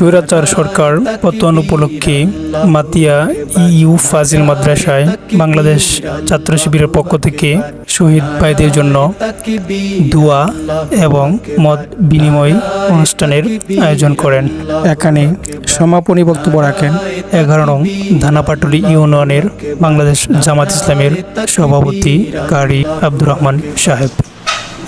স্বৈরাচার সরকার পতন উপলক্ষে মাতিয়া ইউ ফাজিল মাদ্রাসায় বাংলাদেশ ছাত্র শিবিরের পক্ষ থেকে শহীদ ভাইদের জন্য দোয়া এবং মত বিনিময় অনুষ্ঠানের আয়োজন করেন। এখানে সমাপনী বক্তব্য রাখেন এগারো নং ধানাপাটুলি ইউনিয়নের বাংলাদেশ জামাত ইসলামের সভাপতি কারি আব্দুর রহমান সাহেব।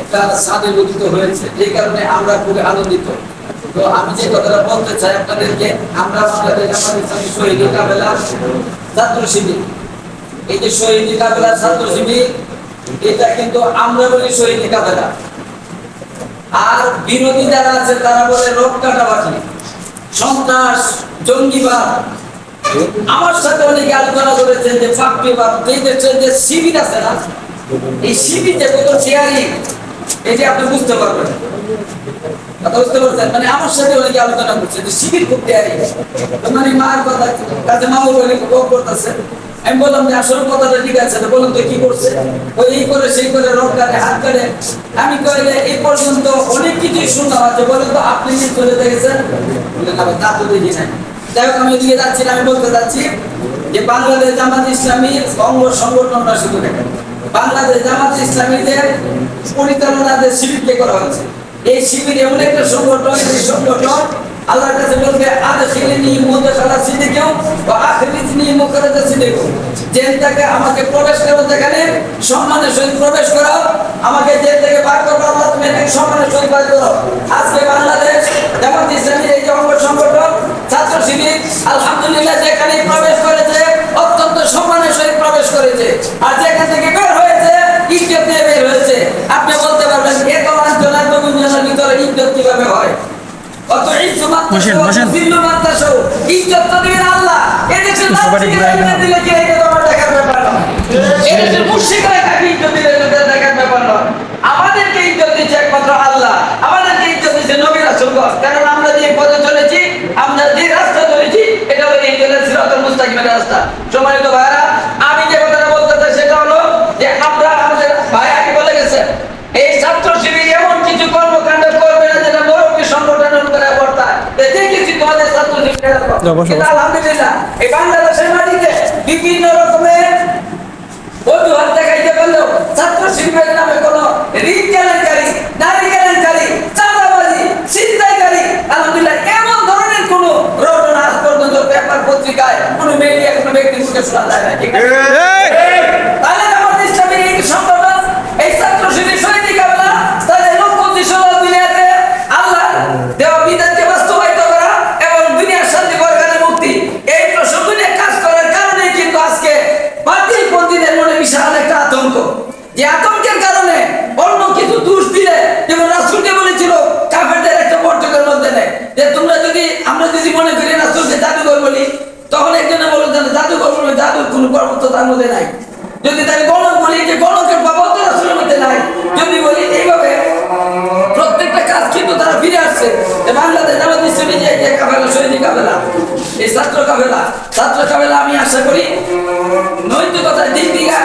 একটা স্বাদে উদিত হয়েছে। এই কারণে আমরা খুবই আনন্দিত। তো আমি যে কথাটা বলতে চাই আপনাদেরকে, আমরা শিবির। এই যে শহীদ কাবেলা ছাত্র এটা কিন্তু আমরা বলি শহীদ কাবেলা আর বিরোধী যারা আছে, তারা বলে রোগ কাটাবাটি সন্ত্রাস, জঙ্গিবাদ। আমার সাথে অনেকে আলোচনা করেছেন যে ফাঁকবিবাদ। যে শিবির আছে না এই যে কত শেয়ারি এটি আপনি বুঝতে পারবেন মানে মানে আমি এই করে করে কইলে এই পর্যন্ত অনেক কিছুই শুনলাম আছে, বলেন তো আপনি কি চলে দেখেছেন? তা তো দেখি নাই। যাই হোক, আমি এদিকে যাচ্ছি আমি বলতে যাচ্ছি। যে বাংলাদেশ জামাত ইসলামীর অঙ্গ সংগঠনটা শুধু দেখেন। বাংলাদেশ জামাত ইসলামীদের পরিচালনাদের শিবিরকে করা হয়েছে, এই শিবির এমন একটা সংগঠন, এই সংগঠন আল্লাহর কাছে বলবে আজ খিলিনি মুদাখালা সিদ্দিকেও বা আখরিজনি মুখারাজা সিদ্দিকেও জেল থেকে আমাকে প্রবেশ করো যেখানে সম্মানের সহিত প্রবেশ করো, আমাকে জেল থেকে বার করো, আল্লাহ তুমি সম্মানের সহিত বার করো। আজকে বাংলাদেশ জামাত ইসলামীর এই যে অঙ্গ সংগঠন, ছাত্র শিবির, আলহামদুলিল্লাহ যেখানে প্রবেশ করেছে অত্যন্ত সম্মানের সহিত প্রবেশ করেছে আর যেখান থেকে বের হয়েছে ইজ্জত নিয়ে বের হয়েছে। আপনি বলতে পারবেন এত গুঞ্জনের ভিতরে ইজ্জত কীভাবে হয়? অত ইজ্জত বসেন, বসেন। জিল্লু মাদ্রাসাও ইজ্জত তো দিবেন আল্লাহ। এদেশের সবাই লাঠিকে ঘুরাই এমনি নাও। দিলে কি এটা তোমার দেখার ব্যাপার নয়? এদেশের মুশরিকরা কাকে ইজ্জত দিলে এটা দেখার ব্যাপার নয়। আমাদেরকে ইজ্জত দিচ্ছে একমাত্র আল্লাহ। আমাদেরকে ইজ্জত দিচ্ছে নবী রাসূলগণ কারণ আমরা যে পথে চলেছি আমরা যে রাস্তা চলেছি এটা হলো এই জন্য সিরাতুল মুস্তাকিমের রাস্তা। সম্মানিত ভাইরা আমি যে কথাটা বলতে চাই সেটা হলো যে আমরা আমাদের ভাই আগে বলে গেছে এই ছাত্র শিবির এমন কিছু কর্মকাণ্ড করবে না যেটা মুরব্বী সংগঠনের উপরে বর্তায় যে কিছু তোমাদের ছাত্র শিবিরের যা, বসো, কিন্তু। আলহামদুলিল্লাহ। এই বাংলাদেশের মাটিতে বিভিন্ন রকমের অজুহাত দেখাইতে পারলেও ছাত্র শিল্পের নামে কোনো ঋণ কেলেঙ্কারি নারী কেলেঙ্কারি চাঁদাবাজি ছিনতাইকারী আলহামদুলিল্লাহ এমন ধরনের কোনো রটনা আজ পর্যন্ত পেপার পত্রিকায় কোনো মেয়ে কোনো ব্যক্তির মুখে শোনা যায় না ঠিক আছে? যে আতঙ্কের কারণে অন্য কিছু দোষ দিলে যেমন রাসুলকে বলেছিল, কাফেরদের একটা বর্তকের মধ্যে নেই। যে তোমরা যদি, আমরা যদি মনে করি রাসুলকে জাদুঘর বলি, তখন একজনে বলে যে জাদুঘর বলবে, জাদুর কোনো কর্মত্ব তার মধ্যে নাই। যদি তাই গণক বলি, যে গণকের তো রাসুলের মধ্যে নাই। যদি বলি, এইভাবে প্রত্যেকটা কাজ কিন্তু তারা ফিরে আসছে। বাংলাদেশ জামাত ইসলামী যে কাফেলা শহীদি কাফেলা। এই ছাত্র কাফেলা ছাত্র কাফেলা আমি আশা করি নৈতিকতার দিক থেকে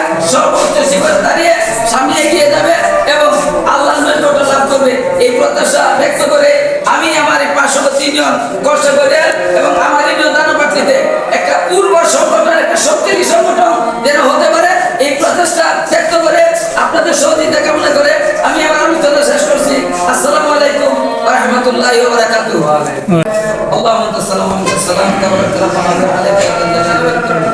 السلام عليك. ورحمة الله وبركاته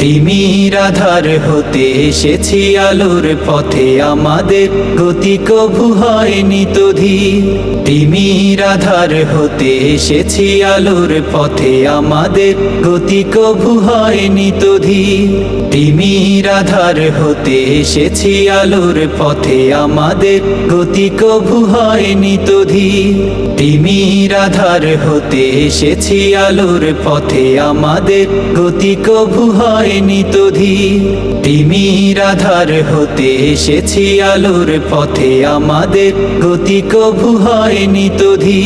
তিমির আধার হতে এসেছি আলোর পথে আমাদের গতি কভু হয়নি তো ধীর। তিমির আধার হতে এসেছি আলোর পথে আমাদের গতি কভু হয়নি তো ধীর। তিমির আধার হতে এসেছি আলোর পথে আমাদের গতি কভু হয়নি তো ধীর। তিমির আধার হতে এসেছি আলোর পথে আমাদের গতি কভু হয়নি তোধি তিমির আধার হতে এসেছি আলোর পথে। আমাদের গতি কভু হয়নি তো ধীর।